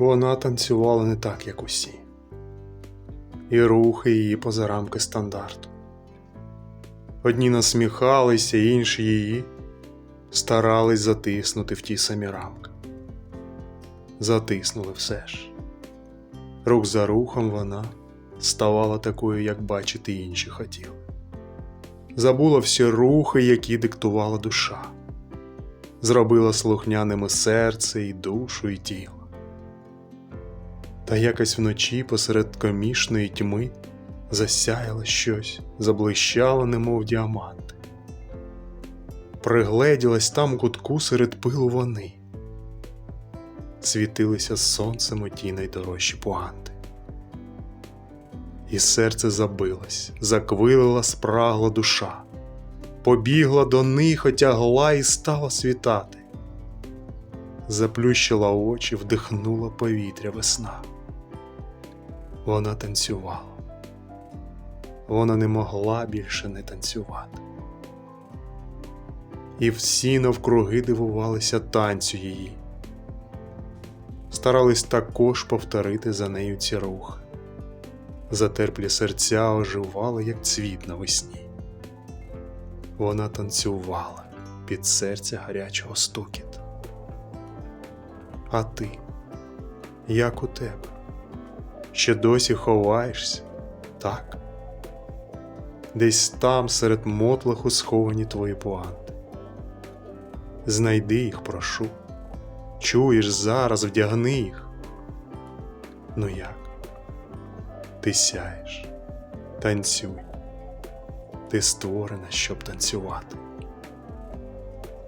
Вона танцювала не так, як усі, і рухи її поза рамки стандарту. Одні насміхалися, інші її старались затиснути в ті самі рамки. Затиснули все ж. Рух за рухом вона ставала такою, як бачити інші хотіли. Забула всі рухи, які диктувала душа, зробила слухняними серце і душу, і тіло. Та якось вночі посеред комішної тьми засяяло щось, заблищало, немов діаманти. Пригледілась там кутку серед пилу вони, світилися з сонцем оті найдорожчі пуанти. І серце забилось, заквилила спрагла душа, побігла до них, отягла і стала світати. Заплющила очі, вдихнула повітря весна. Вона танцювала. Вона не могла більше не танцювати. І всі навкруги дивувалися танцю її. Старались також повторити за нею ці рухи. Затерплі серця оживали, як цвіт навесні. Вона танцювала під серця гарячого стукіт. А ти, як у тебе? Ще досі ховаєшся, так? Десь там серед мотлаху сховані твої пуанти. Знайди їх, прошу. Чуєш зараз, вдягни їх. Ну як? Ти сяєш, танцюй. Ти створена, щоб танцювати.